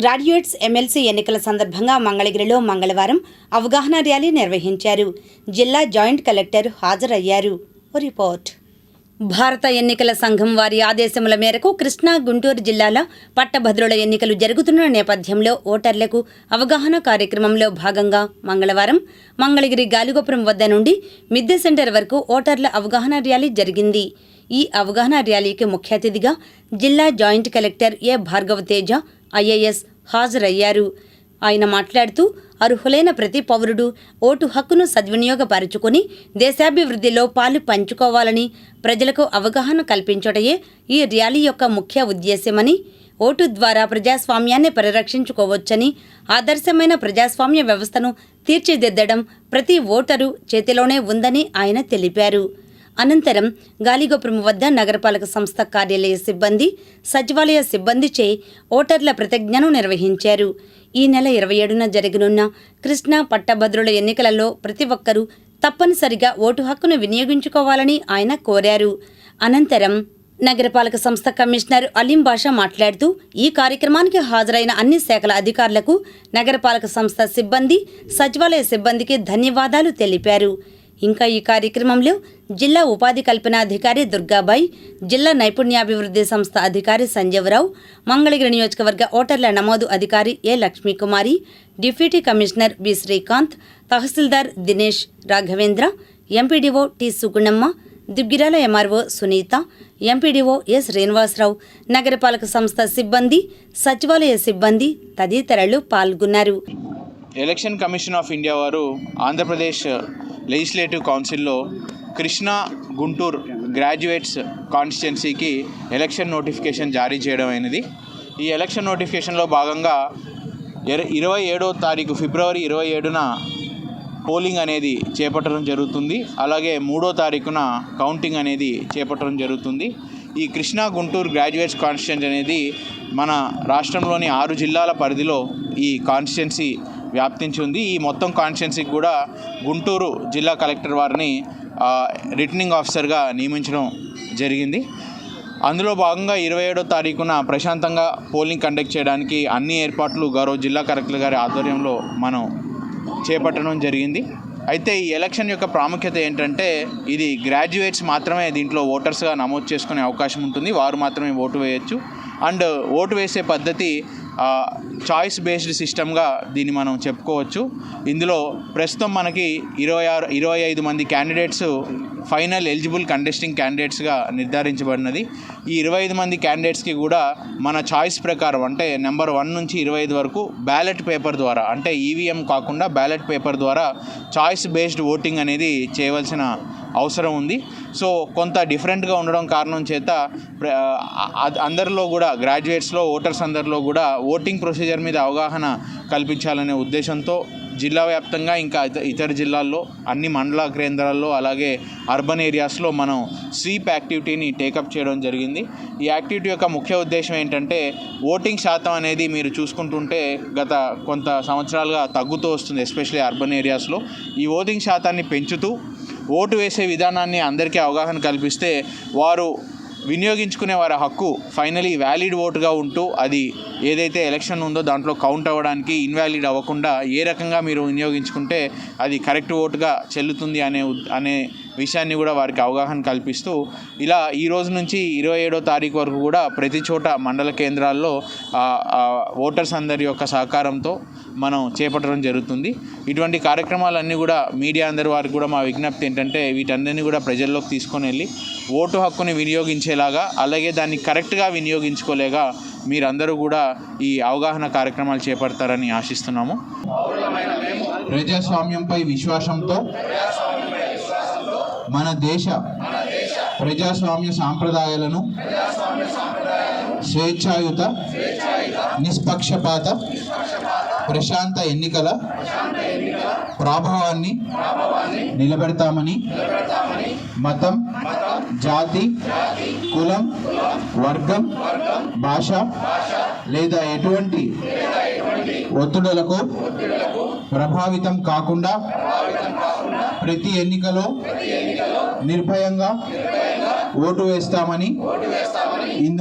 Graduates MLC ఎన్నికల సందర్భంగా మంగళగిరిలో మంగళవారం అవగాహన ర్యాలీ నిర్వహించారు. జిల్లా జాయింట్ కలెక్టర్ హాజరయ్యారు. రిపోర్ట్. భారత ఎన్నికల సంఘం వారి ఆదేశముల మేరకు కృష్ణా గుంటూరు జిల్లాల పట్టభద్రుల ఎన్నికలు జరుగుతున్న నేపథ్యంలో ఓటర్లకు అవగాహన కార్యక్రమంలో భాగంగా మంగళవారం మంగళగిరి గాలిగోపురం వద్ద నుండి మిద్దె సెంటర్ వరకు ఓటర్ల అవగాహన ర్యాలీ జరిగింది. ఈ అవగాహన ర్యాలీకి ముఖ్య అతిథిగా జిల్లా joint collector A Bhargava Teja IAS హాజరయ్యారు. ఆయన మాట్లాడుతూ అర్హులైన ప్రతి పౌరుడు ఓటు హక్కును సద్వినియోగపరుచుకుని దేశాభివృద్ధిలో పాలు పంచుకోవాలని ప్రజలకు అవగాహన కల్పించటయే ఈ ర్యాలీ యొక్క ముఖ్య ఉద్దేశ్యమని ఓటు ద్వారా ప్రజాస్వామ్యాన్ని పరిరక్షించుకోవచ్చని ఆదర్శమైన ప్రజాస్వామ్య వ్యవస్థను తీర్చిదిద్దడం ప్రతి ఓటరు చేతిలోనే ఉందని ఆయన తెలిపారు. అనంతరం గాలిగోపురం వద్ద నగరపాలక సంస్థ కార్యాలయ సిబ్బంది సచివాలయ సిబ్బందిచే ఓటర్ల ప్రతిజ్ఞను నిర్వహించారు. ఈ నెల ఇరవై ఏడున జరగనున్న కృష్ణా పట్టభద్రుల ఎన్నికలలో ప్రతి ఒక్కరూ తప్పనిసరిగా ఓటు హక్కును వినియోగించుకోవాలని ఆయన కోరారు. అనంతరం నగరపాలక సంస్థ కమిషనర్ అలీం బాషా మాట్లాడుతూ ఈ కార్యక్రమానికి హాజరైన అన్ని శాఖల అధికారులకు నగరపాలక సంస్థ సిబ్బంది సచివాలయ సిబ్బందికి ధన్యవాదాలు తెలిపారు. ఇంకా ఈ కార్యక్రమంలో జిల్లా ఉపాధి కల్పనాధికారి దుర్గాబాయ్ జిల్లా నైపుణ్యాభివృద్ధి సంస్థ అధికారి సంజీవరావు మంగళగిరి నియోజకవర్గ ఓటర్ల నమోదు అధికారి A Lakshmikumari deputy commissioner B Srikanth tahsildar Dinesh Raghavendra MPDO T Sugunamma Duggirala MRO Sunitha MPDO S Srinivasarao నగరపాలక సంస్థ సిబ్బంది సచివాలయ సిబ్బంది తదితరులు పాల్గొన్నారు. ఎలక్షన్ కమిషన్ ఆఫ్ ఇండియా వారు ఆంధ్రప్రదేశ్ లెజిస్లేటివ్ కౌన్సిల్లో కృష్ణా గుంటూరు గ్రాడ్యుయేట్స్ కాన్స్టిట్యున్సీకి ఎలక్షన్ నోటిఫికేషన్ జారీ చేయడం అయినది. ఈ ఎలక్షన్ నోటిఫికేషన్లో భాగంగా ఇరవై ఏడో తారీఖు ఫిబ్రవరి ఇరవై ఏడున పోలింగ్ అనేది చేపట్టడం జరుగుతుంది. అలాగే మూడో తారీఖున కౌంటింగ్ అనేది చేపట్టడం జరుగుతుంది. ఈ కృష్ణా గుంటూరు గ్రాడ్యుయేట్స్ కాన్స్టిట్యున్సీ అనేది మన రాష్ట్రంలోని ఆరు జిల్లాల పరిధిలో ఈ కాన్స్టిట్యున్సీ వ్యాప్తించి ఉంది. ఈ మొత్తం కాన్స్టిట్యున్సీకి కూడా గుంటూరు జిల్లా కలెక్టర్ వారిని రిటర్నింగ్ ఆఫీసర్గా నియమించడం జరిగింది. అందులో భాగంగా ఇరవై ఏడో తారీఖున ప్రశాంతంగా పోలింగ్ కండక్ట్ చేయడానికి అన్ని ఏర్పాట్లు గౌరవ జిల్లా కలెక్టర్ గారి ఆధ్వర్యంలో మనం చేపట్టడం జరిగింది. అయితే ఈ ఎలక్షన్ యొక్క ప్రాముఖ్యత ఏంటంటే ఇది గ్రాడ్యుయేట్స్ మాత్రమే దీంట్లో ఓటర్స్గా నమోదు చేసుకునే అవకాశం ఉంటుంది. వారు మాత్రమే ఓటు వేయచ్చు. అండ్ ఓటు వేసే పద్ధతి చాయిస్ బేస్డ్ సిస్టమ్గా దీన్ని మనం చెప్పుకోవచ్చు. ఇందులో ప్రస్తుతం మనకి ఇరవై ఆరు ఇరవై ఐదు మంది క్యాండిడేట్స్ ఫైనల్ ఎలిజిబుల్ కంటెస్టింగ్ క్యాండిడేట్స్గా నిర్ధారించబడినది. ఈ ఇరవై ఐదు మంది క్యాండిడేట్స్కి కూడా మన చాయిస్ ప్రకారం అంటే నెంబర్ వన్ నుంచి ఇరవై ఐదు వరకు బ్యాలెట్ పేపర్ ద్వారా అంటే ఈవీఎం కాకుండా బ్యాలెట్ పేపర్ ద్వారా చాయిస్ బేస్డ్ ఓటింగ్ అనేది చేయవలసిన అవసరం ఉంది. సో కొంత డిఫరెంట్గా ఉండడం కారణం చేత ప్ర- అందరిలో కూడా గ్రాడ్యుయేట్స్లో ఓటర్స్ అందరిలో కూడా ఓటింగ్ ప్రొసీజర్ మీద అవగాహన కల్పించాలనే ఉద్దేశంతో జిల్లా వ్యాప్తంగా ఇంకా ఇత- ఇతర జిల్లాల్లో అన్ని మండల కేంద్రాల్లో అలాగే అర్బన్ ఏరియాస్లో మనం స్వీప్ యాక్టివిటీని టేకప్ చేయడం జరిగింది. ఈ యాక్టివిటీ యొక్క ముఖ్య ఉద్దేశం ఏంటంటే ఓటింగ్ శాతం అనేది మీరు చూసుకుంటుంటే గత కొంత సంవత్సరాలుగా తగ్గుతూ వస్తుంది ఎస్పెషల్లీ అర్బన్ ఏరియాస్లో. ఈ ఓటింగ్ శాతాన్ని పెంచుతూ ఓటు వేసే విధానాన్ని అందరికీ అవగాహన కల్పిస్తే వారు వినియోగించుకునే వారి హక్కు ఫైనలీ వ్యాలిడ్ ఓటుగా ఉంటూ అది ఏదైతే ఎలక్షన్ ఉందో దాంట్లో కౌంట్ అవ్వడానికి ఇన్వాలిడ్ అవ్వకుండా ఏ రకంగా మీరు వినియోగించుకుంటే అది కరెక్ట్ ఓటుగా చెల్లుతుంది అనే అనే విషయాన్ని కూడా వారికి అవగాహన కల్పిస్తూ ఇలా ఈ రోజు నుంచి ఇరవై ఏడో తారీఖు వరకు కూడా ప్రతి చోట మండల కేంద్రాల్లో ఓటర్స్ అందరి యొక్క సహకారంతో మనం చేపట్టడం జరుగుతుంది. ఇటువంటి కార్యక్రమాలన్నీ కూడా మీడియా అందరి వారికి కూడా మా విజ్ఞప్తి ఏంటంటే వీటన్నిటిని కూడా ప్రజల్లోకి తీసుకొని వెళ్ళి ఓటు హక్కుని వినియోగించేలాగా అలాగే దాన్ని కరెక్ట్గా వినియోగించుకోలేగా మీరందరూ కూడా ఈ అవగాహన కార్యక్రమాలు చేపడతారని ఆశిస్తున్నాము. ప్రజాస్వామ్యంపై విశ్వాసంతో మన దేశ ప్రజాస్వామ్య సాంప్రదాయాలను స్వేచ్ఛాయుత నిష్పక్షపాత ప్రశాంత ఎన్నికల ప్రభావాన్ని నిలబెడతామని మతం జాతి కులం వర్గం భాష లేదా ఎటువంటి ఒత్తిడులకు ప్రభావితం కాకుండా ప్రతి ఎన్నికలో నిర్భయంగా ఓటు వేస్తామని ఇందు